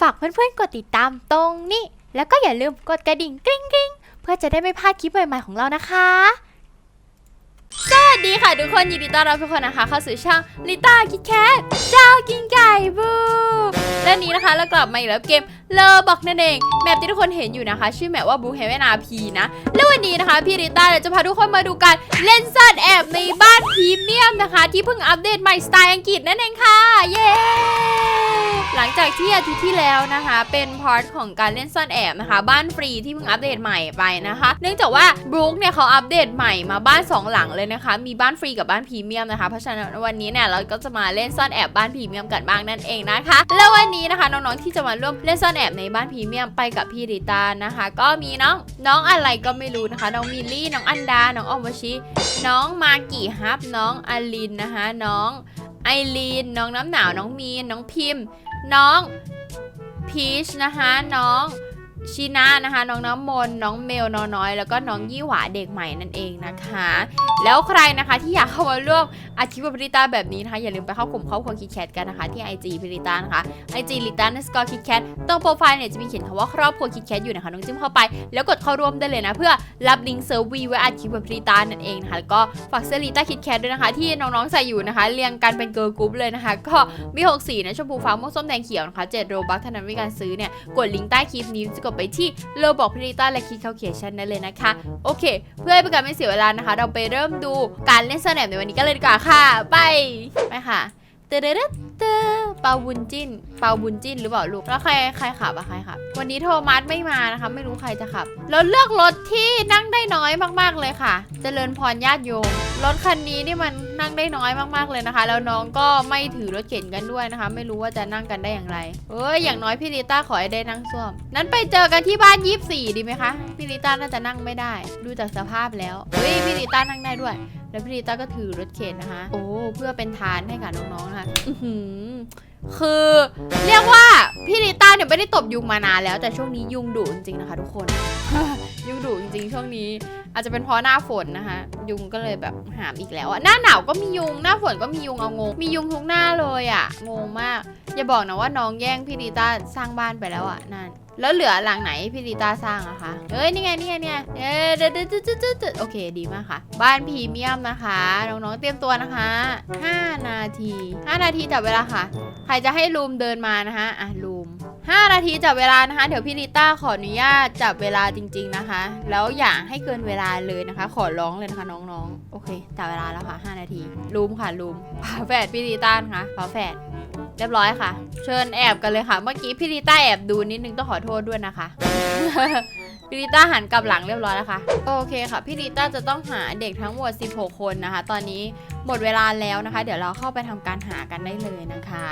ฝากเพื่อนๆกดติดตามตรงนี้ แล้วก็อย่าลืมกดกระดิ่งกริ๊งๆ เพื่อจะได้ไม่พลาดคลิปใหม่ๆของเรานะคะ สวัสดีค่ะทุกคนยินดีต้อนรับทุกคนนะคะ เข้าสู่ช่องลิต้าคิดแคทเจ้ากินไก่บูและนี้นะคะเรากลับมาอีกแล้วเกมเลอบอกนั่นเองแมปที่ทุกคนเห็นอยู่นะคะ ชื่อแมปว่าบูเฮเวนอาพีนะแล้ววันนี้นะคะพี่ริต้าจะพาทุกคนมาดูการเล่นซ่อนแอบในบ้านพรีเมียมนะคะ ที่เพิ่งอัปเดตใหม่สไตล์อังกฤษนั่นเองค่ะเย้หลังจากที่อาทิตย์ที่แล้วนะคะ เป็นพาร์ทของการเล่นซ่อนแอบนะคะ บ้านฟรีที่เพิ่งอัปเดตใหม่ไปนะคะ เนื่องจากว่าบรูคเนี่ยเขาอัปเดตใหม่มาบ้านสองหลังเลยนะคะมีบ้านฟรีกับบ้านพรีเมียมนะคะ เพราะฉะนั้นวันนี้เนี่ยเราก็จะมาเล่นซ่อนแอบบ้านพรีเมียมกันบ้างนั่นเองนะคะ แล้ววันนี้นะคะน้องๆที่จะมาร่วมเล่นซ่อนแอบในบ้านพรีเมียมไปกับพี่ริตานะคะ ก็มีน้องน้องอะไรก็ไม่รู้นะคะ น้องมิลลี่น้องอันดา น้องออมชิ น้องมากี่ฮับ น้องอลินนะคะ น้องไอรีน น้องน้ำหนาว น้องมีน น้องพิมพ์ น้องพีชนะคะ น้อง ชินะนะคะ น้องน้ำมนต์น้องเมลน้องน้อย แล้วก็น้องยี่หวาเด็กใหม่นั่นเองนะคะ แล้วใครนะคะที่อยากเข้ามาร่วมอาชีพบริตาแบบนี้นะคะอย่าลืมไปเข้ากลุ่มครอบครัวคิดแคทกันนะคะที่ IG พิริตานะคะ IG ลิตาในสกอร์คิดแคทตรงโปรไฟล์เนี่ยจะมีเขียนคำว่าครอบครัวคิดแคทอยู่นะคะน้องจิ้มเข้าไป แล้วกดเข้าร่วมได้เลยนะ เพื่อรับลิงก์เซอร์วีไว้อาชีพบริตานั่นเองนะคะแล้วก็ฝากเสื้อลิตาคิดแคทด้วยนะคะ ที่น้องๆใส่อยู่นะคะ เรียงกันเป็นเกิร์ลกรุ๊ปเลยนะคะ ก็มี6สีนะชมพูฟ้าม่วงส้มแดงเขียวนะคะ7โรบัคเท่านั้นในการซื้อเนี่ยกดลิงก์ใต้คลิปนี้จะกดไปที่โลบอกพิริต้าและคลิกเข้าเคชันชันได้เลยนะคะ โอเค เพื่อให้เป็นการไม่เสียเวลานะคะ เราไปเริ่มดูการเล่นสแนปในวันนี้กันเลยดีกว่าค่ะ ไป ไปค่ะ เตเดเดเตเปาบุญจิ้น เปาบุญจิ้นหรือเปล่าลูก แล้วใครใครขับอะใครขับ วันนี้โทมัสไม่มานะคะ ไม่รู้ใครจะขับ เราเลือกรถที่นั่งได้น้อยมากๆเลยค่ะ เจริญพรญาติโยม รถคันนี้นี่มันนั่งได้น้อยมากๆเลยนะคะ แล้วน้องก็ไม่ถือรถเข็นกันด้วยนะคะ ไม่รู้ว่าจะนั่งกันได้อย่างไร เอ้ย อย่างน้อยพี่ลิต้าขอให้ได้นั่งส้วม นั้นไปเจอกันที่บ้านยี่สี่ดีไหมคะ พี่ลิต้าน่าจะนั่งไม่ได้ ดูจากสภาพแล้ว เฮ้ย พี่ลิต้านั่งได้ด้วย แล้วพี่ลิต้าก็ถือรถเข็นนะคะ โอ้เพื่อเป็นทานให้กับน้องๆนะคะอื้อหือคือเรียกว่าพี่ลิต้าเนี่ยไม่ได้ตบยุงมานานแล้ว แต่ช่วงนี้ยุงดุจริงๆนะคะ ทุกคนยุงดุจริงๆ ช่วงนี้ อาจจะเป็นเพราะหน้าฝนนะคะ ยุงก็เลยแบบหามอีกแล้วอะหน้าหนาวก็มียุงหน้าฝนก็มียุงเอางงมียุงทุกหน้าเลยอะงงมาก อย่าบอกนะว่าน้องแย่งพี่ลิต้าสร้างบ้านไปแล้วอะนั่น แล้วเหลือหลังไหนพี่ลิต้าสร้างอะคะเอ้ยนี่ไงนี่ไงเนี่ยเอ้ยเดดเดดเดดเดดเดดโอเคดีมากค่ะ บ้านพรีเมียมนะคะ น้องๆเตรียมตัวนะคะ 5 นาที 5 นาทีจับเวลาค่ะ ใครจะให้ลูมเดินมานะคะอะลูม5 นาทีจับเวลานะคะ เดี๋ยวพี่ลิต้าขออนุญาตจับเวลาจริง ๆนะคะ แล้วอย่าให้เกินเวลาเลยนะคะ ขอร้องเลยนะคะน้องๆ โอเคจับเวลาแล้วค่ะ 5 นาทีลูมค่ะลูมฝาแฝดพี่ลิต้านะคะฝาแฝด เรียบร้อยค่ะ เชิญแอบกันเลยค่ะ เมื่อกี้พี่ลิต้าแอบดูนิดนึงต้องขอโทษด้วยนะคะ พี่ลิต้าหันกลับหลังเรียบร้อยแล้วค่ะ โอเคค่ะ พี่ลิต้าจะต้องหาเด็กทั้งหมด 16 คนนะคะ ตอนนี้ หมดเวลาแล้วนะคะ เดี๋ยวเราเข้าไปทำการหากันได้เลยนะคะ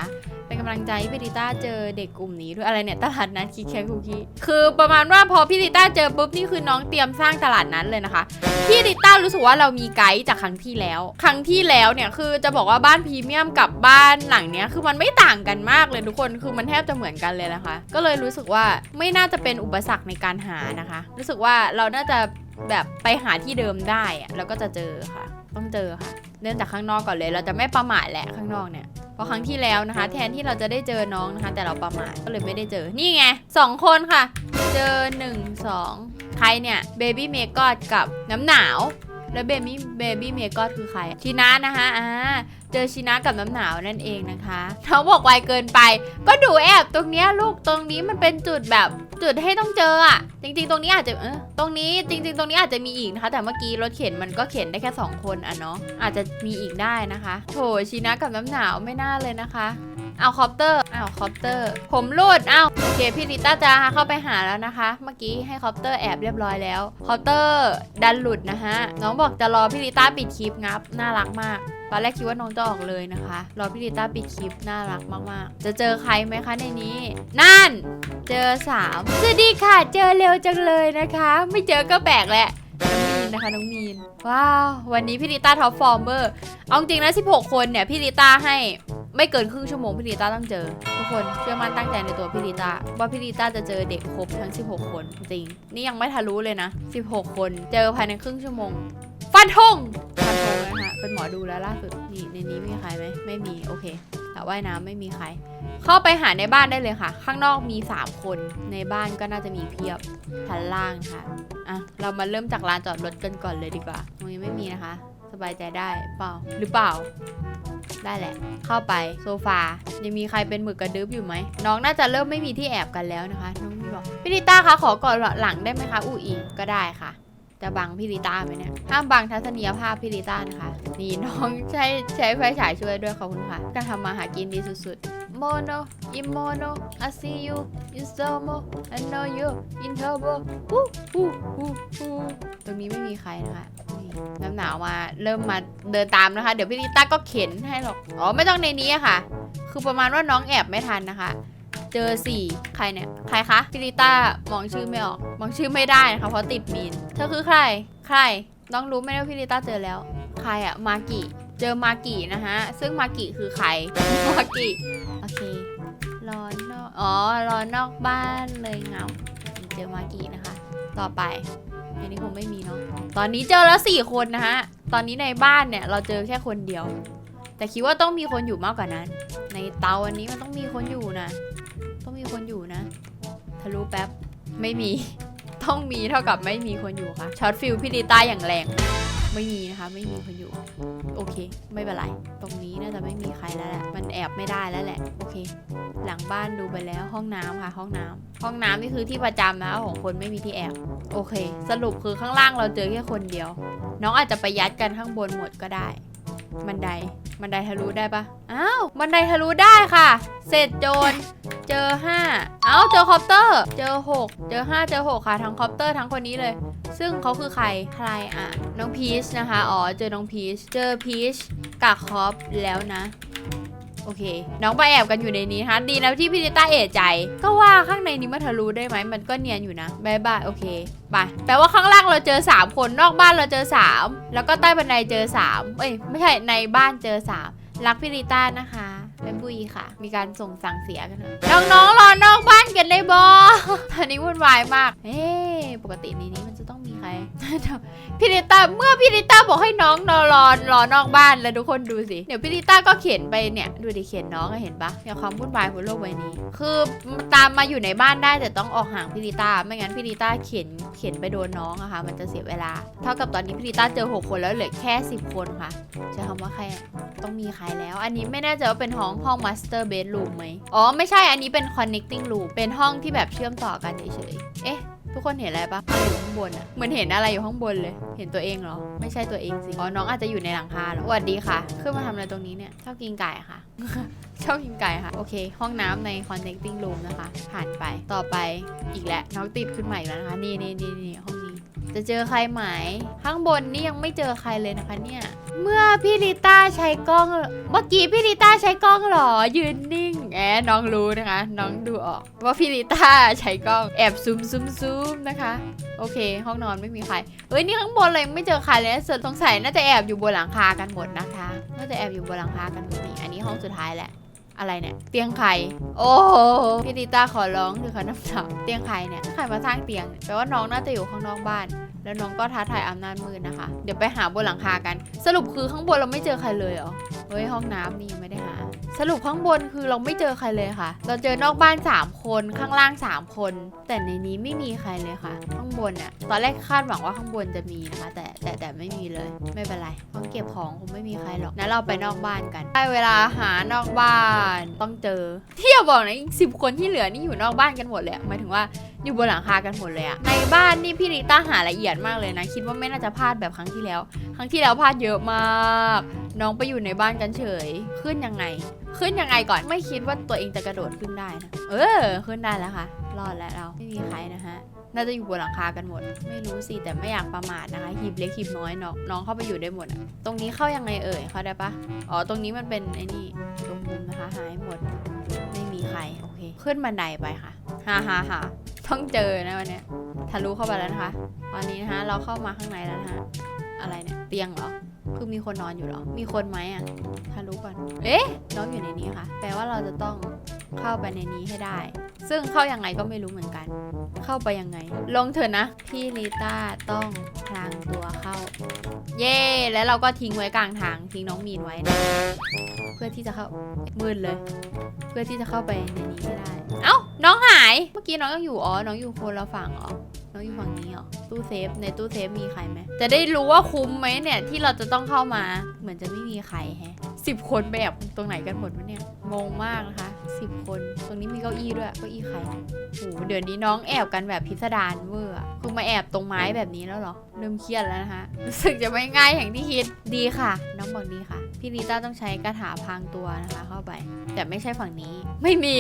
เป็นกำลังใจให้พี่ลิต้าเจอเด็กกลุ่มนี้ด้วยอะไรเนี่ยตลาดนัดคิกแคคุกกี้คือประมาณว่าพอพี่ลิต้าเจอปุ๊บนี่คือน้องเตรียมสร้างตลาดนั้นเลยนะคะพี่ลิต้ารู้สึกว่าเรามีไกด์จากครั้งที่แล้ว ครั้งที่แล้วเนี่ยคือจะบอกว่าบ้านพรีเมียมกับบ้านหลังเนี้ยคือมันไม่ต่างกันมากเลยทุกคนคือมันแทบจะเหมือนกันเลยนะคะ ก็เลยรู้สึกว่าไม่น่าจะเป็นอุปสรรคในการหานะคะ รู้สึกว่าเราน่าจะแบบไปหาที่เดิมได้แล้วก็จะเจอค่ะ ต้องเจอค่ะ เริ่มจากข้างนอกก่อนเลย เราจะไม่ประมาทแหละข้างนอกเนี่ยเพราะครั้งที่แล้วนะคะ แทนที่เราจะได้เจอน้องนะคะ แต่เราประมาทก็เลยไม่ได้เจอนี่ไงสองคนค่ะ เจอหนึ่งสองใครเนี่ยเบบี้เมกอดกับน้ำหนาวแล้วเบบี้เบบี้เมกอดคือใครทีนะนะคะอ่า เจอชินะกับน้ำหนาวนั่นเองนะคะเขาบอกไวเกินไป ก็ดูแอบตรงเนี้ยลูกตรงนี้มันเป็นจุดแบบจุดให้ต้องเจออะจริง ๆ ตรงนี้อาจจะเออตรงนี้จริง ๆ ตรงนี้อาจจะมีอีกนะคะ แต่เมื่อกี้รถเข็นมันก็เข็นได้แค่สองคนอะเนาะอาจจะมีอีกได้นะคะโถชินะกับน้ำหนาวไม่น่าเลยนะคะเอาคอปเตอร์เอาคอปเตอร์ ผมรูดเอาโอเคพี่ลิต้าจะเข้าไปหาแล้วนะคะ เมื่อกี้ให้คอปเตอร์แอบเรียบร้อยแล้วคอปเตอร์ดันหลุดนะฮะน้องบอกจะรอพี่ลิต้าปิดคลิปงับน่ารักมาก อนแรกคิดว่าน้องจะออกเลยนะคะ รอพี่ลิต้าปิดคลิปน่ารักมากๆ จะเจอใครไหมคะในนี้ นั่น เจอสามสวัสดีค่ะ เจอเร็วจังเลยนะคะ ไม่เจอก็แปลกแหละน้องมีนนะคะน้องมีน ว้าว วันนี้พี่ลิต้าท็อปฟอร์มเบอร์ เอาจริงนะ 16 คนเนี่ยพี่ลิต้าให้ไม่เกินครึ่งชั่วโมงพี่ลิต้าต้องเจอ ทุกคนเชื่อมั่นตั้งใจในตัวพี่ลิต้าว่าพี่ลิต้าจะเจอเด็กครบทั้ง 16 คนจริง นี่ยังไม่ทะลุเลยนะ 16 คนเจอภายในครึ่งชั่วโมง ฟันธงฟันธงนะคะเป็นหมอดูแล้วล่าสุดนี่ในนี้มีใครไหมไม่มีโอเคแต่ว่ายน้ำไม่มีใคร เข้าไปหาในบ้านได้เลยค่ะ ข้างนอกมี 3 คนในบ้านก็น่าจะมีเพียบชั้นล่างค่ะอะเรามาเริ่มจากลานจอดรถกันก่อนเลยดีกว่าตรงนี้ไม่มีนะคะ สบายใจได้เปล่าหรือเปล่าได้แหละ เข้าไปโซฟา ยังมีใครเป็นหมึกกระดึ๊บอยู่ไหม น้องน่าจะเริ่มไม่มีที่แอบกันแล้วนะคะ น้องมีบอกพี่ลิต้าคะขอกอดหลังได้ไหมคะ อูอีก็ได้ค่ะ จะบังพี่ลิต้าไหมเนี่ย ห้ามบังทัศนียภาพพี่ลิต้านะคะ นี่น้องใช้ใช้ไฟฉายช่วยด้วยขอบคุณค่ะ การทำมาหากินดีสุดๆ โมโนอิโมโน I see you in slow-mo I know you in trouble ฮู้ฮู้ฮู้ฮู้ตรงนี้ไม่มีใครนะคะน้ำหนาวมาเริ่มมาเดินตามนะคะ เดี๋ยวพี่ลิต้าก็เข็นให้หรอก อ๋อไม่ต้องในนี้อะค่ะ คือประมาณว่าน้องแอบไม่ทันนะคะ เจอสี่ใครเนี่ย ใครคะพิลิต้ามองชื่อไม่ออก มองชื่อไม่ได้นะคะ เพราะติดมีน เธอคือใคร ใครน้องรู้ไหมว่าพิลิต้าเจอแล้ว ใครอะมากิ เจอมากินะคะซึ่งมากิคือใคร มากิ โอเค รอนอก อ๋อ รอนอกบ้านเลยเงา เจอมากินะคะ ต่อไปอันนี้คงไม่มีเนาะ ตอนนี้เจอแล้วสี่คนนะฮะ ตอนนี้ในบ้านเนี่ยเราเจอแค่คนเดียว แต่คิดว่าต้องมีคนอยู่มากกว่านั้น ในเตาอันนี้มันต้องมีคนอยู่นะ มีคนอยู่นะ ทะลุแป๊บ ไม่มี ต้องมีเท่ากับไม่มีคนอยู่ค่ะ ช็อตฟิลพี่ดีต้าอย่างแรง ไม่มีนะคะ ไม่มีคนอยู่ โอเค ไม่เป็นไร ตรงนี้น่าจะไม่มีใครแล้วแหละ มันแอบไม่ได้แล้วแหละ โอเค หลังบ้านดูไปแล้วห้องน้ำค่ะ ห้องน้ำห้องน้ำนี่คือที่ประจำนะของคนไม่มีที่แอบ โอเค สรุปคือข้างล่างเราเจอแค่คนเดียว น้องอาจจะไปยัดกันข้างบนหมดก็ได้ บันได บันไดทะลุได้ปะอ้าวบันไดทะลุได้ค่ะ เสร็จโจร เจอ 5 เอ้าเจอคอปเตอร์ เจอ 6 เจอ 5 เจอ 6 ค่ะทั้งคอปเตอร์ทั้งคนนี้เลย ซึ่งเขาคือใคร ใครอะ น้องพีชนะคะ อ๋อ เจอน้องพีช เจอพีชกับคอปแล้วนะ โอเค น้องไปแอบกันอยู่ในนี้นะคะดีนะที่พี่ดิต้าเอะใจ ก็ว่าข้างในนี้มันทะลุได้ไหมมันก็เนียนอยู่นะบายบายโอเคไปแปลว่าข้างล่างเราเจอ 3 คนนอกบ้านเราเจอ 3 แล้วก็ใต้บันไดเจอ 3 เอ้ยไม่ใช่ในบ้านเจอ 3 รักพี่ลิต้านะคะเป็นบุยค่ะ มีการส่งสั่งเสียกันน้องๆรอนอกบ้านกันได้บอตอนนี้วุ่นวายมากเอ๊ะปกติในนี้มันจะต้อง คร พี่ลิต้าเมื่อพี่ลิต้าบอกให้น้องนอนรอรอนอกบ้านแล้วทุกคนดูสิเดี๋ยวพี่ลิต้าก็เขียนไปเนี่ยดูดิเขียนน้องเห็นปะเนี่ยความวุ่นวายบนโลกใบนี้ คือตามมาอยู่ในบ้านได้แต่ต้องออกห่างพี่ลิต้าไม่งั้นพี่ลิต้าเขียนเขียนไปโดนน้องอะค่ะ มันจะเสียเวลา เท่ากับตอนนี้พี่ลิต้าเจอหกคนแล้วเหลือแค่ 10 คนค่ะใช้คำว่าใครต้องมีใครแล้ว อันนี้ไม่แน่ใจว่าเป็นห้องห้อง master bedroom ไหมอ๋อไม่ใช่อันนี้เป็น connecting room เป็นห้องที่แบบเชื่อมต่อกันเฉยๆเอ๊ะ ทุกคนเห็นอะไรปะอยู่ข้างบนอะเหมือนเห็นอะไรอยู่ข้างบนเลย เห็นตัวเองเหรอ ไม่ใช่ตัวเองสิ อ๋อ น้องอาจจะอยู่ในหลังคาเหรอสวัสดีค่ะ ขึ้นมาทำอะไรตรงนี้เนี่ย ชอบกินไก่ค่ะ ชอบกินไก่ค่ะ โอเค ห้องน้ำใน connecting room นะคะ ผ่านไป ต่อไปอีกแล้วน้องติดขึ้นมาอีกแล้วนะคะ นี่นี่นี่นี่ห้องนี้ จะเจอใครไหม ข้างบนนี่ยังไม่เจอใครเลยนะคะเนี่ย เมื่อพี่ลิต้าใช้กล้อง เมื่อกี้พี่ลิต้าใช้กล้องหรอ ยืนนิ่ง แอบน้องรู้นะคะ น้องดูออก ว่าพี่ลิต้าใช้กล้องแอบซูมซูมซูมนะคะ โอเค ห้องนอนไม่มีใคร เอ้ยนี่ข้างบนเลยไม่เจอใครเลยนสงสัยน่าจะแอบอยู่บนหลังคากันหมดนะคะ น่าจะแอบอยู่บนหลังคากันหมดนี่ อันนี้ห้องสุดท้ายแหละอะไรเนี่ยเตียงไข่โอ้พี่ลิต้าขอร้องคือขาน้ำหนักเตียงไข่เนี่ยใครมาสร้างเตียงแปลว่าน้องน่าจะอยู่ข้างนอกบ้าน แล้วน้องก็ท้าทายอำนาจมืดนะคะ เดี๋ยวไปหาบนหลังคากัน สรุปคือข้างบนเราไม่เจอใครเลยเหรอ เฮ้ยห้องน้ำนี่ไม่ได้หา สรุปข้างบนคือเราไม่เจอใครเลยค่ะ เราเจอนอกบ้าน 3 คนข้างล่าง 3 คน แต่ในนี้ไม่มีใครเลยค่ะ ข้างบนอะตอนแรกคาดหวังว่าข้างบนจะมีนะคะ แต่แต่แต่ไม่มีเลย ไม่เป็นไรห้องเก็บของคงไม่มีใครหรอกงั้นเราไปนอกบ้านกันได้เวลาหานอกบ้านต้องเจอที่อย่าบอกนะอีกสิบคนที่เหลือนี่อยู่นอกบ้านกันหมดเลยหมายถึงว่าอยู่บนหลังคากันหมดเลยอะในบ้านนี่พี่ริต้าหาละเอียดมากเลยนะ คิดว่าไม่น่าจะพลาดแบบครั้งที่แล้ว ครั้งที่แล้วพลาดเยอะมาก น้องไปอยู่ในบ้านกันเฉย ขึ้นยังไง ขึ้นยังไงก่อน ไม่คิดว่าตัวเองจะกระโดดขึ้นได้นะ เออ ขึ้นได้แล้วค่ะ รอดแล้วเรา ไม่มีใครนะฮะ น่าจะอยู่บนหลังคากันหมด ไม่รู้สิ แต่ไม่อยากประมาทนะคะ หีบเล็กหีบน้อยน้องน้องเข้าไปอยู่ได้หมดอะตรงนี้เข้ายังไงเอ่ย เข้าได้ปะอ๋อ ตรงนี้มันเป็นไอ้นี่ตรงมุมนะคะ หายหมด ไม่มีใคร โอเค ขึ้นบันไดไปค่ะ ฮ่าฮ่าฮ่าต้องเจอนะวันนี้ทะลุเข้าไปแล้วนะคะ ตอนนี้นะคะเราเข้ามาข้างในแล้วนะคะอะไรเนี่ย เตียงเหรอ คือมีคนนอนอยู่หรอ มีคนไหมอะทะลุก่อน เอ๊ะ น้องอยู่ในนี้ค่ะ แปลว่าเราจะต้องเข้าไปในนี้ให้ได้ ซึ่งเข้ายังไงก็ไม่รู้เหมือนกันเข้าไปยังไง ลงเถอะนะ พี่ลิต้าต้องพลางตัวเข้า เย่แล้วเราก็ทิ้งไว้กลางทางทิ้งน้องมีนไว้นะเพื่อที่จะเข้ามืดเลย เพื่อที่จะเข้าไปในนี้ให้ได้ เอ้าน้องหายเมื่อกี้น้องยังอยู่อ๋อน้องอยู่คนละฝั่งเหรอน้องอยู่ฝั่งนี้เหรอตู้เซฟในตู้เซฟมีใครไหมจะได้รู้ว่าคุ้มไหมเนี่ยที่เราจะต้องเข้ามาเหมือนจะไม่มีใครแฮะสิบคนไปแอบตรงไหนกันหมดวะเนี่ยงงมากนะคะ สิบคน ตรงนี้มีเก้าอี้ด้วยเก้าอี้ใครโอ้โหเดี๋ยวนี้น้องแอบกันแบบพิสดารเวอร์คือมาแอบตรงไม้แบบนี้แล้วเหรอ เริ่มเครียดแล้วนะคะรู้สึกจะไม่ง่ายอย่างที่คิด ดีค่ะ น้องบอกดีค่ะ พี่ลิต้าต้องใช้กระถาพางตัวนะคะ เข้าไป แต่ไม่ใช่ฝั่งนี้ ไม่มี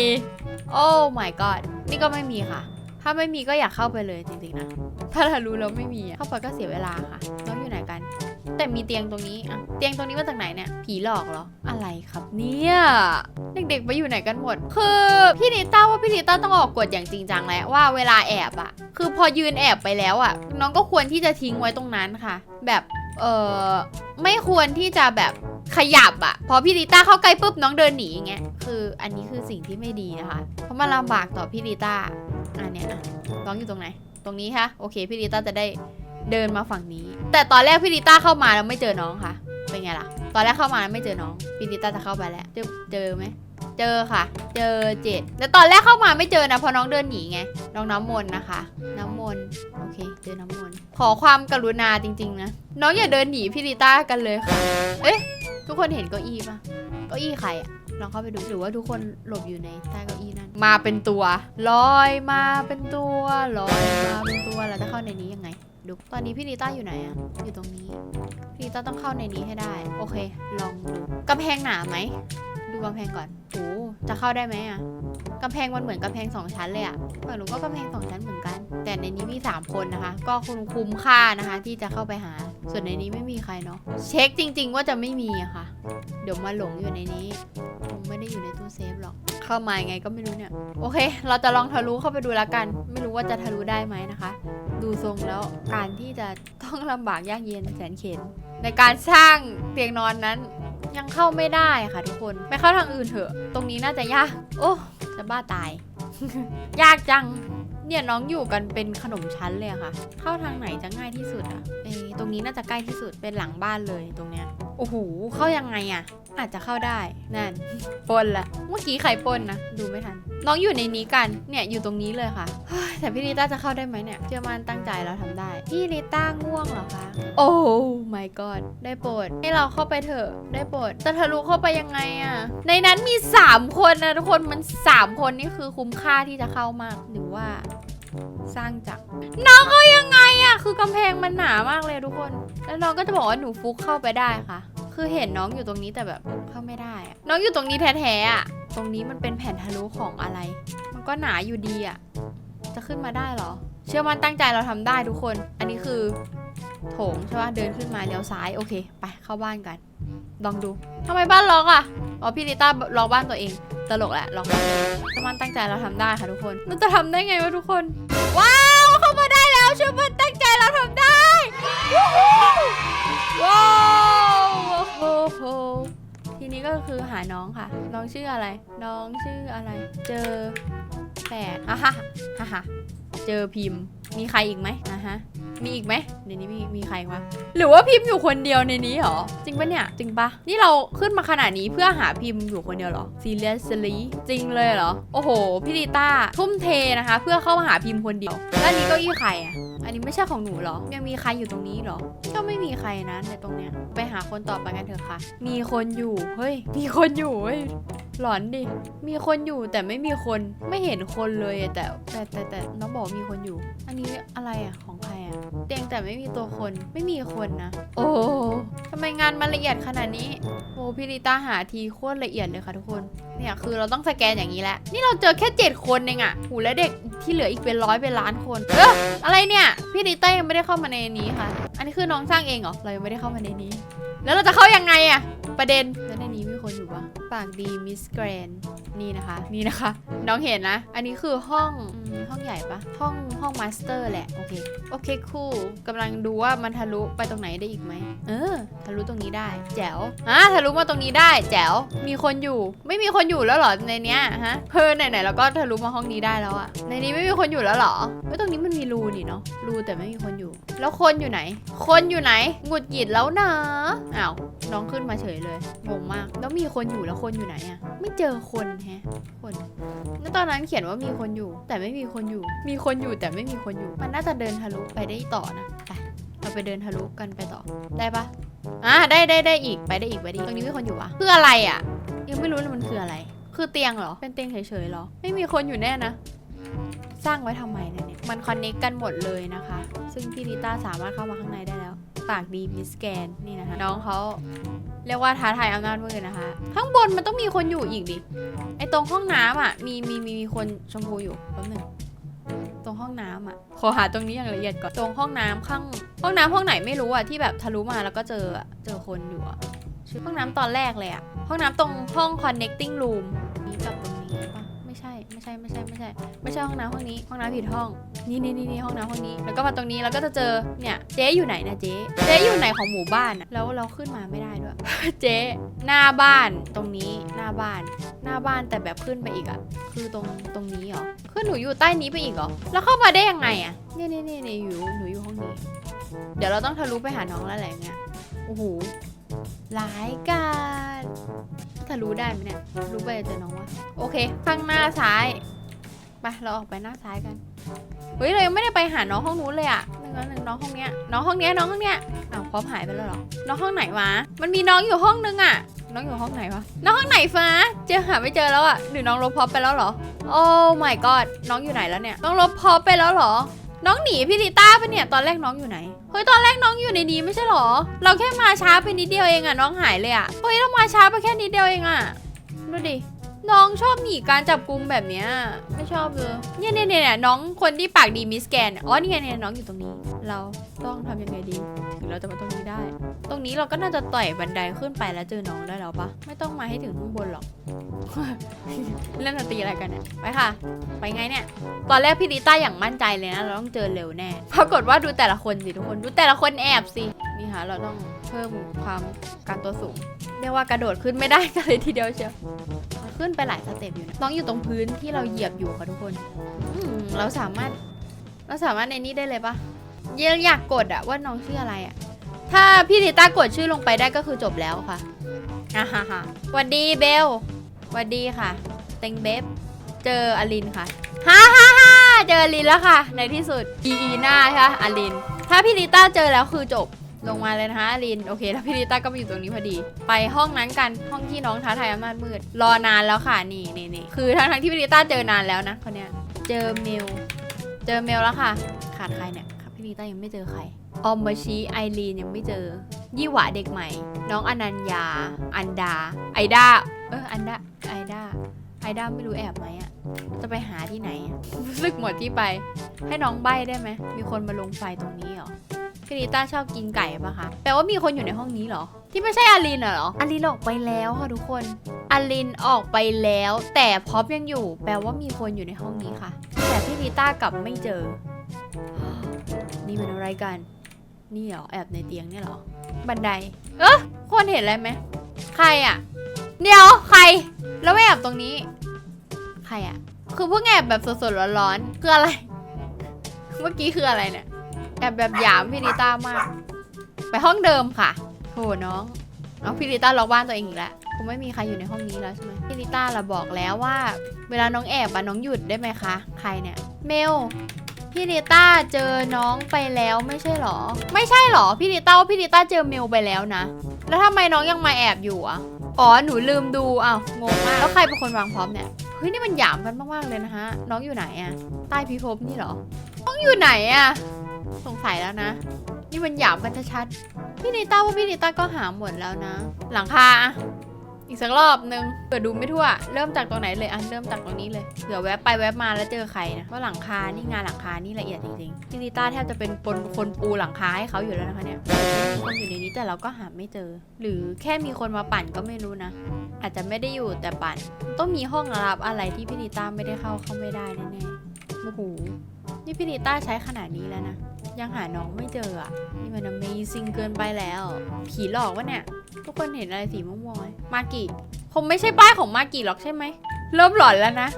โอ้ my god นี่ก็ไม่มีค่ะ ถ้าไม่มีก็อยากเข้าไปเลยจริงๆนะ ถ้าเรารู้แล้วไม่มีเข้าไปก็เสียเวลาค่ะ น้องอยู่ไหนกัน แต่มีเตียงตรงนี้อะเตียงตรงนี้มาจากไหนเนี่ย ผีหลอกเหรอ อะไรครับเนี่ย เด็กๆไปอยู่ไหนกันหมด คือพี่นิต้าว่าพี่นิต้าต้องออกกฎอย่างจริงจังแล้วว่าเวลาแอบอะคือพอยืนแอบไปแล้วอะน้องก็ควรที่จะทิ้งไว้ตรงนั้นค่ะ แบบเออไม่ควรที่จะแบบขยับอะพอพี่ลิต้าเข้าใกล้ปุ๊บน้องเดินหนีอย่างเงี้ยคืออันนี้คือสิ่งที่ไม่ดีนะคะ เพราะมันลำบากต่อพี่ลิต้าอันเนี้ยอะน้องอยู่ตรงไหน ตรงนี้ค่ะโอเคพี่ลิต้าจะได้ เดินมาฝั่งนี้ แต่ตอนแรกพี่ลิต้าเข้ามาแล้วไม่เจอน้องค่ะ เป็นไงล่ะ ตอนแรกเข้ามาแล้วไม่เจอน้องพี่ลิต้าจะเข้าไปแล้วเจอเจอไหมเจอค่ะ เจอเจ็ดแต่ตอนแรกเข้ามาไม่เจอนะเพราะน้องเดินหนีไงน้องน้ำมนต์นะคะ น้ำมนต์โอเค เจอน้ำมนต์ขอความกรุณาจริง ๆ นะ น้องอย่าเดินหนีพี่ลิต้ากันเลยค่ะเอ๊ะทุกคนเห็นเก้าอี้ปะเก้าอี้ใครอะลองเข้าไปดูหรือว่าทุกคนหลบอยู่ในใต้เก้าอี้นั้นมาเป็นตัวลอยมาเป็นตัวลอยมาเป็นตัวแล้วจะเข้าในนี้ยังไง ดูตอนนี้พี่ลิต้าอยู่ไหนอะอยู่ตรงนี้พี่ลิต้าต้องเข้าในนี้ให้ได้ โอเค ลองดูกำแพงหนาไหม ดูกำแพงก่อนโอ้จะเข้าได้ไหมอะกำแพงมันเหมือนกำแพงสองชั้นเลยอะฝั่งหนูก็กำแพงสองชั้นเหมือนกัน แต่ในนี้มี 3 คนนะคะ ก็คุ้มคุ้มค่านะคะ ที่จะเข้าไปหา ส่วนในนี้ไม่มีใครเนาะ เช็คจริง ๆ ว่าจะไม่มีอะค่ะ เดี๋ยวมาหลงอยู่ในนี้คงไม่ได้อยู่ในตู้เซฟหรอก เข้ามายังไงก็ไม่รู้เนี่ย โอเค เราจะลองทะลุเข้าไปดูแล้วกัน ไม่รู้ว่าจะทะลุได้ไหมนะคะ ดูทรงแล้วการที่จะต้องลำบากยากเย็นแสนเข็ญในการสร้างเตียงนอนนั้นยังเข้าไม่ได้ค่ะทุกคน ไปเข้าทางอื่นเถอะ ตรงนี้น่าจะยาก โอ้จะบ้าตาย ยากจัง เนี่ยน้องอยู่กันเป็นขนมชั้นเลยค่ะ เข้าทางไหนจะง่ายที่สุดอะเอยตรงนี้น่าจะใกล้ที่สุดเป็นหลังบ้านเลยตรงเนี้ยโอ้โหเข้ายังไงอะ อาจจะเข้าได้นั่นปล้นละเมื่อกี้ใครปล้นนะดูไม่ทัน น้องอยู่ในนี้กันเนี่ยอยู่ตรงนี้เลยค่ะเฮ้ยแต่พี่ลิต้าจะเข้าได้ไหมเนี่ยเชื่อมั่นตั้งใจเราทำได้ พี่ลิต้าง่วงเหรอคะโอ้ my god ได้โปรดให้เราเข้าไปเถอะได้โปรดจะทะลุเข้าไปยังไงอะในนั้นมี 3 คนนะทุกคนมัน 3 คนนี่คือคุ้มค่าที่จะเข้ามากหรือว่าสร้างจากน้องเขายังไงอะคือกำแพงมันหนามากเลยทุกคน แล้วน้องก็จะบอกว่าหนูฟุกเข้าไปได้ค่ะ คือเห็นน้องอยู่ตรงนี้แต่แบบเข้าไม่ได้อะน้องอยู่ตรงนี้แท้ๆอะตรงนี้มันเป็นแผ่นทะลุของอะไร มันก็หนาอยู่ดีอะจะขึ้นมาได้เหรอ เชื่อมั่นตั้งใจเราทำได้ทุกคน อันนี้คือโถงใช่ปะเดินขึ้นมาเลี้ยวซ้าย โอเค ไปเข้าบ้านกัน ลองดูทำไมบ้านล็อกอะอ๋อพี่ลิต้าล็อกบ้านตัวเอง ตลกแหละล็อกบ้านตัวเองเชื่อมั่นตั้งใจเราทำได้ค่ะทุกคน มันจะทำได้ไงวะทุกคน ว้าวเข้ามาได้แล้วเชื่อมั่นตั้งใจเราทำได้วู้ฮู้ว้าว โห ทีนี้ก็คือหาน้องค่ะ น้องชื่ออะไร น้องชื่ออะไร เจอแปดอะฮะฮะ เจอพิมพ์ มีใครอีกไหมอะฮะ มีอีกไหมในนี้มีมีใครวะ หรือว่าพิมพ์อยู่คนเดียวในนี้เหรอ จริงปะเนี่ย จริงปะนี่เราขึ้นมาขนาดนี้เพื่อหาพิมพ์อยู่คนเดียวเหรอ seriously จริงเลยเหรอ โอ้โห พี่ลิต้าทุ่มเทนะคะ เพื่อเข้ามาหาพิมพ์คนเดียว แล้วอันนี้ก็อี้ใครอะอันนี้ไม่ใช่ของหนูหรอ ยังมีใครอยู่ตรงนี้เหรอ ก็ไม่มีใครนะในตรงเนี้ย ไปหาคนต่อไปกันเถอะค่ะ มีคนอยู่ เฮ้ย มีคนอยู่เฮ้ยหลอนดิ มีคนอยู่แต่ไม่มีคนไม่เห็นคนเลยแต่แต่แต่แต่น้องบอกมีคนอยู่ อันนี้อะไรอะของใครอะเตียงแต่ไม่มีตัวคนไม่มีคนนะ โอ้ทำไมงานมันละเอียดขนาดนี้โอ้พี่ลิต้าหาทีโคตรละเอียดเลยค่ะทุกคนเนี่ยคือเราต้องสแกนอย่างนี้แหละ นี่เราเจอแค่เจ็ดคนเองอะหูและเด็กที่เหลืออีกเป็นร้อยเป็นล้านคนเอออะไรเนี่ยพี่ลิต้ายังไม่ได้เข้ามาในนี้ค่ะ อันนี้คือน้องสร้างเองเหรอเรายังไม่ได้เข้ามาในนี้ แล้วเราจะเข้ายังไงอะประเด็นแล้วในนี้มีคนอยู่ปะ ปากดีมิสแกรนนี่นะคะ นี่นะคะ น้องเห็นนะ อันนี้คือห้อง ห้องใหญ่ปะห้องห้องมาสเตอร์แหละ โอเค โอเคคูลกำลังดูว่ามันทะลุไปตรงไหนได้อีกไหมเออ ทะลุตรงนี้ได้ แจ๋วอะทะลุมาตรงนี้ได้ แจ๋ว มีคนอยู่ ไม่มีคนอยู่แล้วเหรอในเนี้ยฮะเพิ่นไหนๆเราก็ทะลุมาห้องนี้ได้แล้วอะในนี้ไม่มีคนอยู่แล้วเหรอเฮ้ตรงนี้มันมีรูนี่เนาะรูแต่ไม่มีคนอยู่ แล้วคนอยู่ไหน คนอยู่ไหนหงุดหงิดแล้วนะอ้าวน้องขึ้นมาเฉยเลยงงมาก แล้วมีคนอยู่แล้วคนอยู่ไหนอะไม่เจอคนแฮะคนแล้วตอนนั้นเขียนว่ามีคนอยู่ แต่ไม่มีคนอยู่ มีคนอยู่แต่ไม่มีคนอยู่ มันน่าจะเดินทะลุไปได้ต่อนะไปเราไปเดินทะลุกันไปต่อ ได้ปะอ่าได้ได้ได้อีกไปได้อีกไปได้อีกตรงนี้มีคนอยู่อะคืออะไรอะยังไม่รู้เลยมันคืออะไร คือเตียงเหรอ เป็นเตียงเฉยๆเหรอ ไม่มีคนอยู่แน่นะ สร้างไว้ทำไมเนี่ยเนี่ย มันคอนเน c กกันหมดเลยนะคะ ซึ่งพี่ลิต้าสามารถเข้ามาข้างในได้แล้ว ปากดีมีสแกนนี่นะคะ น้องเขา เรียกว่าท้าทายอำนาจมืดนะคะ ข้างบนมันต้องมีคนอยู่อีกดิ ไอตรงห้องน้ำอะ มีมีมีมีคนชมพูอยู่แป๊บหนึงตรงห้องน้ำอะ ขอหาตรงนี้อย่างละเอียดก่อน ตรงห้องน้ำข้าง ห้องน้ำห้องไหนไม่รู้อะที่แบบทะลุมาแล้วก็เจออะเจอคนอยู่อะชื่อห้องน้ำตอนแรกเลยอะ ห้องน้ำตรงห้อง connecting room นี้กับตรงนี้ปะ ไม่ใช่ไม่ใช่ไม่ใช่ไม่ใช่ ไม่ใช่ห้องน้ำห้องนี้ห้องน้ำผิดห้อง นี่นี่นี่นี่ห้องน้ำห้องนี้ แล้วก็มาตรงนี้แล้วก็จะเจอเนี่ยเจ๊อยู่ไหนนะเจ๊เจ๊อยู่ไหนของหมู่บ้านอะแล้วเราขึ้นมาไม่ได้ด้วย เจ๊หน้าบ้านตรงนี้หน้าบ้าน หน้าบ้านแต่แบบขึ้นไปอีกอะคือตรงตรงนี้เหรอคือหนูอยู่ใต้นี้ไปอีกเหรอแล้วเข้ามาได้ยังไงอะเนี่ยเนี่ยเนี่ยเนี่ยอยู่หนูอยู่ห้องนี้ เดี๋ยวเราต้องทะลุไปหาน้องแล้วแหละเงี้ยโอ้โห ร้ายกาจทะลุได้ไหมเนี่ยทะลุไปจะน้องวะโอเค ข้างหน้าซ้าย ไป เราออกไปหน้าซ้ายกัน เฮ้ย เรายังไม่ได้ไปหาน้องห้องนู้นเลยอะหนึ่งหนึ่งน้องห้องเนี้ย น้องห้องเนี้ย น้องห้องเนี้ยอ้าวพร้อมหายไปแล้วหรอ น้องห้องไหนวะ มันมีน้องอยู่ห้องนึงอะน้องอยู่ห้องไหนวะ น้องห้องไหนฟ้า เจอหาไม่เจอแล้วอะหรือน้องลบพอปไปแล้วหรอ โอ้ my god น้องอยู่ไหนแล้วเนี่ย น้องลบพอปไปแล้วหรอ น้องหนีพี่ลิต้าปะเนี่ยตอนแรกน้องอยู่ไหนเฮ้ยตอนแรกน้องอยู่ในนี้ไม่ใช่เหรอ เราแค่มาช้าไปนิดเดียวเองอะน้องหายเลยอะเฮ้ยเรามาช้าไปแค่นิดเดียวเองอะดูดิน้องชอบหนีการจับกุมแบบเนี้ยไม่ชอบเลยเนี่ยเนี่ยเนี่ยเนี่ยน้องคนที่ปากดีมิสแกนอ๋อนี่ไงเนี่ยน้องอยู่ตรงนี้ เราต้องทำยังไงดี ถึงเราจะมาตรงนี้ได้ ตรงนี้เราก็น่าจะไต่บันไดขึ้นไปแล้วเจอน้องได้แล้วปะไม่ต้องมาให้ถึงข้างบนหรอกเล่นดนตรีอะไรกันเนี่ยไปค่ะ ไปไงเนี่ย ตอนแรกพี่ลิต้าอย่างมั่นใจเลยนะ เราต้องเจอเร็วแน่ ปรากฏว่าดูแต่ละคนสิทุกคน ดูแต่ละคนแอบสินี่ค่ะเราต้องเพิ่มความการตัวสูง เรียกว่ากระโดดขึ้นไม่ได้กันเลยทีเดียวเชียวขึ้นไปหลายสเต็ปอยู่นะน้องอยู่ตรงพื้นที่เราเหยียบอยู่ค่ะทุกคนเราสามารถเราสามารถในนี้ได้เลยปะ เยังอยากกดอะว่าน้องชื่ออะไรอะถ้าพี่ลิต้ากดชื่อลงไปได้ก็คือจบแล้วค่ะอ่าฮ่าฮ่าสวัสดีเบลสวัสดีค่ะ เต็งเบฟเจออลินค่ะฮ่าฮ่าฮ่าเจออลินแล้วค่ะ ในที่สุดอีอีหน้าใช่ปะอลิน ถ้าพี่ลิต้าเจอแล้วคือจบลงมาเลยนะคะอลิน โอเค แล้วพี่ลิต้าก็มาอยู่ตรงนี้พอดี ไปห้องนั้นกัน ห้องที่น้องท้าทายอำนาจมืด รอนานแล้วค่ะ นี่นี่นี่คือทั้งทั้งๆที่พี่ลิต้าเจอนานแล้วนะคนเนี้ย เจอเมล เจอเมลแล้วค่ะ ขาดใครเนี่ย ครับพี่ลิต้ายังไม่เจอใคร ออมมาชีไอรีนยังไม่เจอ ยี่หวาเด็กใหม่ น้องอนัญญา อันดา ไอดา เอออันดา ไอดา ไอดาไม่รู้แอบไหมอะจะไปหาที่ไหนอะรู้สึกหมดที่ไป ให้น้องใบ้ได้ไหม มีคนมาลงไฟตรงนี้เหรอพี่ลิต้าชอบกินไก่ปะคะ แปลว่ามีคนอยู่ในห้องนี้เหรอ ที่ไม่ใช่อารินเหรออารินออกไปแล้วค่ะทุกคนอารินออกไปแล้ว แต่พร็อปยังอยู่ แปลว่ามีคนอยู่ในห้องนี้ค่ะ แต่พี่ลิต้ากลับไม่เจอ นี่มันอะไรกัน นี่เหรอแอบในเตียงเนี่ยเหรอ บันได เออคนเห็นอะไรไหม ใครอะ เดี๋ยวใคร แล้วไม่แอบตรงนี้ ใครอะ คือเพิ่งแอบแบบสดๆร้อนๆคืออะไร เมื่อกี้คืออะไรเนี่ย แอบแบบหยามพี่ลิต้ามาก ไปห้องเดิมค่ะโหน้องน้องพี่ลิต้าล็อกบ้านตัวเองอีกแล้วคงไม่มีใครอยู่ในห้องนี้แล้วใช่ไหมพี่ลิต้าเราบอกแล้วว่า เวลาน้องแอบอะน้องหยุดได้ไหมคะ ใครเนี่ย เมล พี่ลิต้าเจอน้องไปแล้วไม่ใช่หรอ ไม่ใช่หรอพี่ลิต้าพี่ลิต้าเจอเมลไปแล้วนะ แล้วทำไมน้องยังมาแอบอยู่อะอ๋อหนูลืมดูอ้าวงงมากแล้วใครเป็นคนวางพร้อมเนี่ยเฮ้ยนี่มันหยามกันมากๆเลยนะฮะ น้องอยู่ไหนอะใต้พิภพนี่เหรอ น้องอยู่ไหนอะสงสัยแล้วนะ นี่มันหยามกันชัดๆพี่นิต้าว่าพี่นิต้าก็หาหมดแล้วนะ หลังคา อีกสักรอบนึงเปิดดูไม่ทั่ว เริ่มจากตรงไหนเลย อะ เริ่มจากตรงนี้เลยเผื่อแวบไปแวบมาแล้วเจอใครนะว่าหลังคา นี่งานหลังคา นี่ละเอียดจริงๆพี่นิต้าแทบจะเป็นคนคนปูหลังคาให้เขาอยู่แล้วนะคะเนี่ยมีคนอยู่ในนี้แต่เราก็หาไม่เจอ หรือแค่มีคนมาปั่นก็ไม่รู้นะ อาจจะไม่ได้อยู่แต่ปั่น ต้องมีห้องลับอะไรที่พี่นิต้าไม่ได้เข้าเข้าไม่ได้แน่ๆโอ้โหนี่พี่นิต้าใช้ขนาดนี้แล้วนะ ยังหาน้องไม่เจออะนี่มัน Amazing เกินไปแล้ว ผีหลอกวะเนี่ย ทุกคนเห็นอะไรสีม่วงๆมากิคงไม่ใช่ป้ายของมากิหรอกใช่ไหม เริ่มหลอนแล้วนะ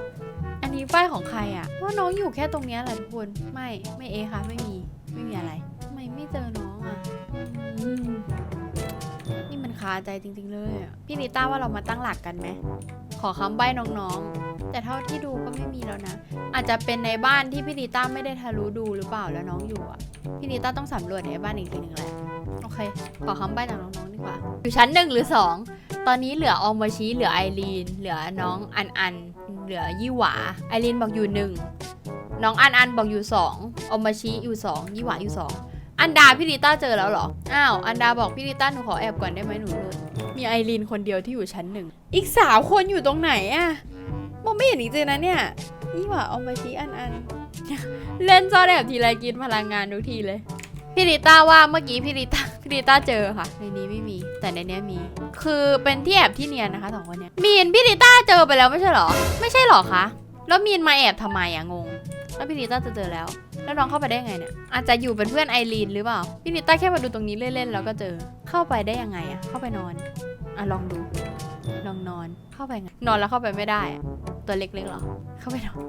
อันนี้ป้ายของใครอะว่าน้องอยู่แค่ตรงเนี้ยแหละทุกคน ไม่ ไม่เอค่ะ ไม่มี ไม่มีอะไร ทำไมไม่เจอน้องอะอาใจจริง ๆ เลยอะพี่นิต้าว่าเรามาตั้งหลักกันไหม ขอคำใบ้น้องๆ แต่เท่าที่ดูก็ไม่มีแล้วนะ อาจจะเป็นในบ้านที่พี่นิต้าไม่ได้ทะลุดูหรือเปล่าแล้วน้องอยู่อะ พี่นิต้าต้องสำรวจในบ้านอีกทีหนึ่งแหละ โอเค ขอคำใบ้จากน้องๆดีกว่า อยู่ชั้นหนึ่งหรือสอง ตอนนี้เหลือออมวชีเหลือไอรีน เหลือน้องอันอัน เหลือยี่หวา ไอรีนบอกอยู่หนึ่ง น้องอันอันบอกอยู่สองออมวชีอยู่สองยี่หวาอยู่สอง อันดาพี่ลิต้าเจอแล้วเหรอ อ้าว อันดาบอกพี่ลิต้าหนูขอแอบก่อนได้ไหมหนูเลยมีไอรีนคนเดียวที่อยู่ชั้นหนึ่ง อีกสาวคนอยู่ตรงไหนอะมองไม่เห็นจริงๆนะเนี่ยยี่หว่าออมวชีอันอัน เล่นซ่อนแอบทีไรกินพลังงานทุกทีเลย พี่ลิต้าว่าเมื่อกี้พี่ลิต้าพี่ลิต้าเจอค่ะ ในนี้ไม่มี แต่ในเนี้ยมี คือเป็นที่แอบที่เนียนนะคะสองคนเนี้ย มีนพี่ลิต้าเจอไปแล้วไม่ใช่เหรอ ไม่ใช่เหรอคะ แล้วมีนมาแอบทำไมอะงง แล้วพี่ลิต้าจะเจอแล้ว แล้วน้องเข้าไปได้ไงเนี่ย อาจจะอยู่เป็นเพื่อนไอรีนหรือเปล่า พี่ลิต้าแค่มาดูตรงนี้เล่นๆแล้วก็เจอ เข้าไปได้ยังไงอะเข้าไปนอน อะลองดู ลองนอน เข้าไปไง นอนแล้วเข้าไปไม่ได้อะตัวเล็กๆหรอ เข้าไปนอน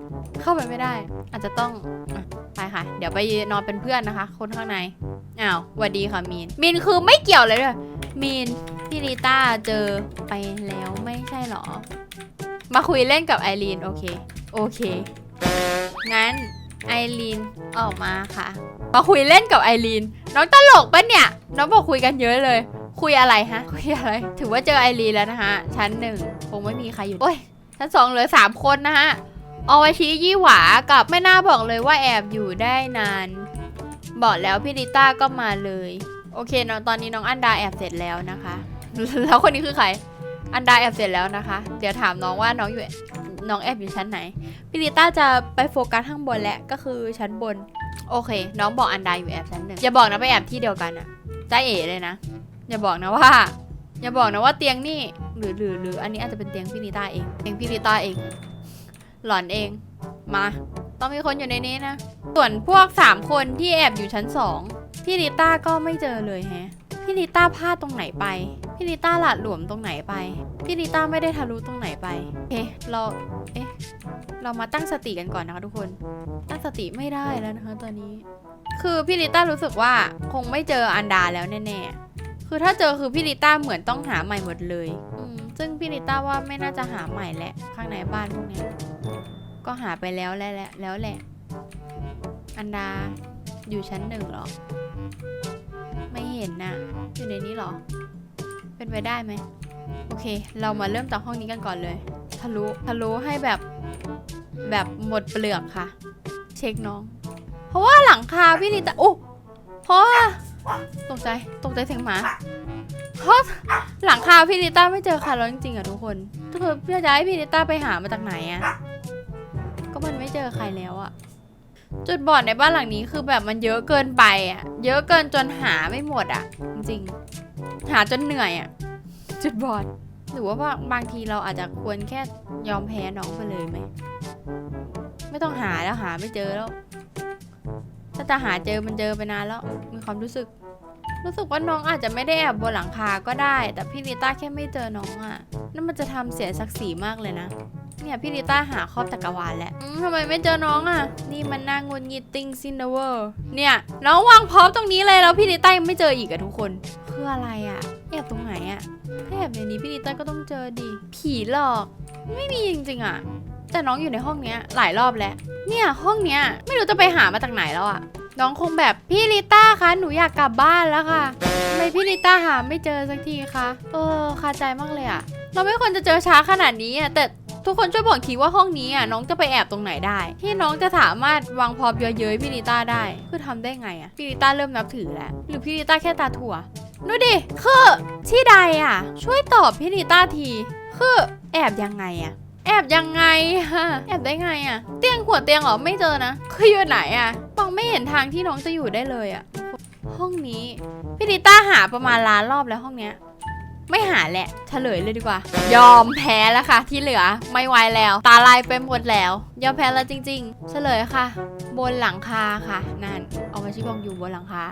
เข้าไปไม่ได้ อาจจะต้องอไปค่ะ เดี๋ยวไปนอนเป็นเพื่อนนะคะ คนข้างใน อ้าวหวัดดีค่ะมีน มีนคือไม่เกี่ยวเลยด้วยมีน พี่ลิต้าเจอไปแล้วไม่ใช่เหรอ มาคุยเล่นกับไอรีนโอเค โอเค งั้น ไอรีนออกมาค่ะมาคุยเล่นกับไอรีนน้องตลกปะเนี่ย น้องบอกคุยกันเยอะเลย คุยอะไรฮะ คุยอะไร ถือว่าเจอไอรีนแล้วนะคะชั้นหนึ่งคงไม่มีใครอยู่โอ้ยชั้นสองเหลือสามคนนะฮะเอาไว้ชี้ยี่หวากับไม่น่าบอกเลยว่าแอบอยู่ได้นาน บอกแล้วพี่ลิต้าก็มาเลย โอเคเนาะตอนนี้น้องอันดาแอบเสร็จแล้วนะคะ แล้วคนนี้คือใคร อันดาแอบเสร็จแล้วนะคะ เดี๋ยวถามน้องว่าน้องอยู่ น้องแอบอยู่ชั้นไหนพี่ลิต้าจะไปโฟกัสข้างบนแหละก็คือชั้นบน โอเค น้องบอกอันดาอยู่แอบชั้นหนึ่งอย่าบอกนะไปแอบที่เดียวกันอะจ้าเอ๋เลยนะ อย่าบอกนะว่า อย่าบอกนะว่าเตียงนี่หรือหรือหรืออันนี้อาจจะเป็นเตียงพี่ลิต้าเองเตียงพี่ลิต้าเอง หลอนเองมา ต้องมีคนอยู่ในนี้นะ ส่วนพวกสามคนที่แอบอยู่ชั้นสองพี่ลิต้าก็ไม่เจอเลยแฮะ พี่ลิต้าพลาดตรงไหนไป พี่ลิต้าหลาดหลวมตรงไหนไป พี่ลิต้าไม่ได้ทะลุตรงไหนไปเอ๊ะเราเอ๊ะเรามาตั้งสติกันก่อนนะคะทุกคน ตั้งสติไม่ได้แล้วนะคะตอนนี้ คือพี่ลิต้ารู้สึกว่าคงไม่เจออันดาแล้วแน่ๆ คือถ้าเจอคือพี่ลิต้าเหมือนต้องหาใหม่หมดเลยอืมซึ่งพี่ลิต้าว่าไม่น่าจะหาใหม่แหละข้างในบ้านพวกนี้ก็หาไปแล้วแหละแหละแล้วแหละ อันดาอยู่ชั้นหนึ่งหรอ ไม่เห็นน่ะอยู่ในนี้หรอ เป็นไปได้ไหมโอเค เรามาเริ่มจากห้องนี้กันก่อนเลย ทะลุ ทะลุให้แบบแบบหมดเปลือกค่ะ เช็คน้อง เพราะว่าหลังคาพี่ลิตาโอ้เพราะว่าตกใจ ตกใจเสียงหมา เพราะหลังคาพี่ลิต้าไม่เจอใครแล้วจริงๆอะทุกคนทุกคนพี่จะให้พี่ลิต้าไปหามาจากไหนอะก็มันไม่เจอใครแล้วอะ จุดบอดในบ้านหลังนี้คือแบบมันเยอะเกินไปอะเยอะเกินจนหาไม่หมดอะจริงๆ หาจนเหนื่อยอะจุดบอด หรือว่าบาบางทีเราอาจจะควรแค่ยอมแพ้น้องไปเลยไหม ไม่ต้องหาแล้วหาไม่เจอแล้ว ถ้าจะหาเจอมันเจอไปนานแล้ว มีความรู้สึก รู้สึกว่าน้องอาจจะไม่ได้แอบบนหลังคาก็ได้ แต่พี่ลิต้าแค่ไม่เจอน้องอะ่ะนั่นมันจะทำเสียศักดิ์ศรีมากเลยนะ เนี่ยพี่ลิต้าหาครอบจักรวาลแล้วทำไมไม่เจอน้องอะ่ะ นี่มันน่างุนงิดติงซินเดเวอร์เนี่ย น้องวางพร้อมตรงนี้เลยแล้วพี่ลิต้ายังไม่เจออีกอะทุกคนคืออะไรอะ่ะแอบตรงไหนอะ่ะถ้าแอบในนี้พี่ลิต้าก็ต้องเจอดิผีหลอก ไม่มีจริงๆอะ่ะแต่น้องอยู่ในห้องเนี้ยหลายรอบแล้ว เนี่ยห้องเนี้ยไม่รู้จะไปหามาจากไหนแล้วอะ่ะ น้องคงแบบพี่ลิต้าคะหนูอยากกลับบ้านแล้วค่ะทำไมพี่ลิต้าหาไม่เจอสักทีคะเออคาใจมากเลยอะเราไม่ควรจะเจอช้าขนาดนี้อะแต่ทุกคนช่วยบอกทีว่าห้องนี้อะน้องจะไปแอบตรงไหนได้ ที่น้องจะสามารถวางพอพเยอะเย้ยพี่ลิต้าได้คือทำได้ไงอะพี่ลิต้าเริ่มนับถือแล้วหรือพี่ลิต้าแค่ตาถั่วดูดิคือที่ใดอะช่วยตอบพี่ลิต้าทีคือแอบยังไงอะ แอบยังไงฮะแอบได้ไงอะเตียงหัวเตียงเหรอไม่เจอนะคืออยู่ไหนอะมองไม่เห็นทางที่น้องจะอยู่ได้เลยอะห้องนี้พี่ลิต้าหาประมาณล้านรอบแล้วห้องเนี้ยไม่หาแหละเฉลยเลยดีกว่า ยอมแพ้แล้วค่ะ ที่เหลือไม่ไหวแล้ว ตาลายไปหมดแล้ว ยอมแพ้แล้วจริง ๆ เฉลยค่ะ บนหลังคาค่ะนั่นเอามาชิบอกอยู่บนหลังคา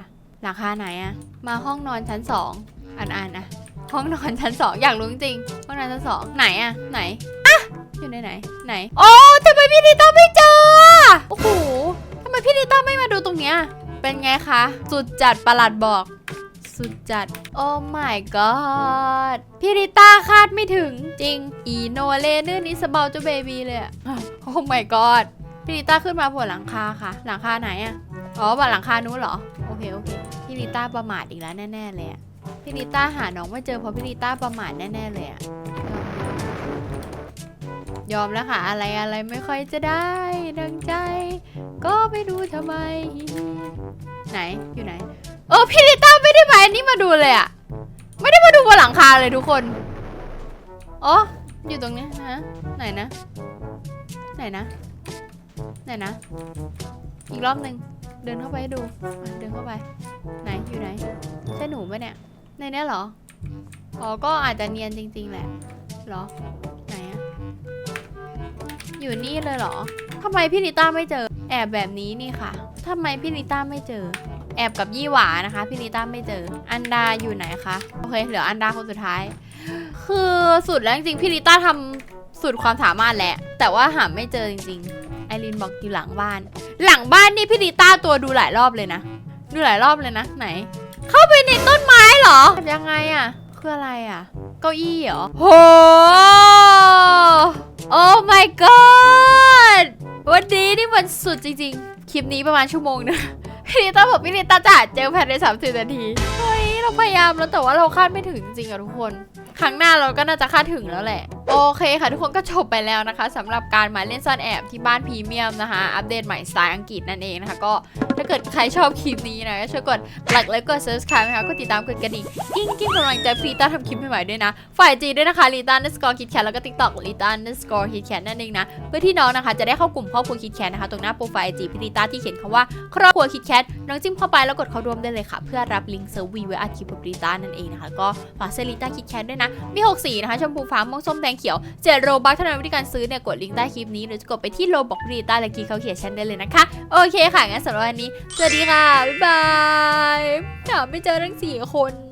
หลังคาไหนอะมาห้องนอนชั้นสองอ่านอ่านอะห้องนอนชั้นสองอยากรู้จริงห้องนอนชั้นสองไหนอะไหนอะ อยู่ในไหน ไหน โอ้ทำไมพี่นิต้าไม่เจออะโอ้โหทำไมพี่นิต้าไม่มาดูตรงเนี้ย เป็นไงคะ สุดจัดประหลัดบอก สุดจัด โอ้ my god พี่ริต้าคาดไม่ถึง จริง อีโนเลเนอร์นี้สเบลจูเบบีเลยอะโอ้ my god พี่ริต้าขึ้นมาบนหลังคาค่ะ หลังคาไหนอะอ๋อบนหลังคานู้นเหรอ โอเคโอเค พี่ริต้าประมาทอีกแล้วแน่ๆเลยอะพี่ริต้าหาน้องไม่เจอเพราะพี่ริต้าประมาทแน่ๆเลยอะ ยอมแล้วค่ะ อะไรอะไรไม่ค่อยจะได้ดังใจ ก็ไม่รู้ทำไม ไหนอยู่ไหน เออพี่ลิต้าไม่ได้มาอันนี้มาดูเลยอะไม่ได้มาดูบนหลังคาเลยทุกคนอ๋ออยู่ตรงนี้นะไหนนะ ไหนนะ ไหนนะ อีกรอบหนึ่งเดินเข้าไปให้ดูเดินเข้าไป ไหนอยู่ไหนใช่หนูปะเนี่ยในเนี้ยเหรออ๋อก็อาจจะเนียนจริง ๆ แหละเหรอ อยู่นี่เลยเหรอทำไมพี่ลิต้าไม่เจอ แอบแบบนี้นี่ค่ะทำไมพี่ลิต้าไม่เจอ แอบกับยี่หวานะคะ พี่ลิต้าไม่เจอ อันดาอยู่ไหนคะโอเคเหลืออันดาคนสุดท้าย คือสุดแล้วจริงๆพี่ลิต้าทำสุดความสามารถแหละ แต่ว่าหาไม่เจอจริงๆไอรินบอกอยู่หลังบ้าน หลังบ้านนี่พี่ลิต้าตัวดูหลายรอบเลยนะดูหลายรอบเลยนะไหน เข้าไปในต้นไม้เหรอยังไงอะคืออะไรอะ เก้าอี้เหรอโหโอ้ my god วันนี้นี่มันสุดจริงๆ คลิปนี้ประมาณชั่วโมงนึงพี่ลิต้าบอกพี่ลิต้าจะหาเจลแพนในสามสิบนาที เฮ้ย เราพยายามแล้วแต่ว่าเราคาดไม่ถึงจริงๆอะทุกคน ครั้งหน้าเราก็น่าจะคาดถึงแล้วแหละ โอเคค่ะทุกคนก็จบไปแล้วนะคะสำหรับการมาเล่นซ่อนแอบที่บ้านพรีเมียมนะคะ อัปเดตใหม่สไตล์อังกฤษนั่นเองนะคะ ก็ ถ้าเกิดใครชอบคลิปนี้นะก็ช่วยกดไลค์และกด subscribe นะคะกดติดตามกดกระดิ่งกิ้งกิ้งกำลังใจฟรีต้าทำคลิปใหม่ๆด้วยนะ ฝ่ายจีด้วยนะคะลีต้าเนสกอร์คิดแคทแล้วก็ติ๊กต็อกลีต้าเนสกอร์คิดแคทนั่นเองนะ เพื่อที่น้องนะคะจะได้เข้ากลุ่มครอบครัวคิดแคทนะคะ ตรงหน้าโปรไฟล์จีพิลิต้าที่เขียนคำว่าครอบครัวคิดแคทน้องจิ้มเข้าไปแล้วกดเข้าร่วมได้เลยค่ะ เพื่อรับลิงก์เซอร์วีไว้อัดคลิปพิลิต้านั่นเองนะคะก็ฝากเซลิต้าคิดแคทด้วยนะมี6สีนะคะชมพูฟ้าม่วงส้มแดงเขียวเจ็ดโรบัคเท่านั้นวิธีการซื้อเนี่ยกดลิงก์ใต้คลิปนี้หรือจะกดไปที่โลบอกพิลิต้าและกีเขาเขียนชันได้เลยนะคะโอเคค่ะงั้นสำหรับวันนี้ สวัสดีค่ะ บ๊ายบายหาไม่เจอทั้งสี่คน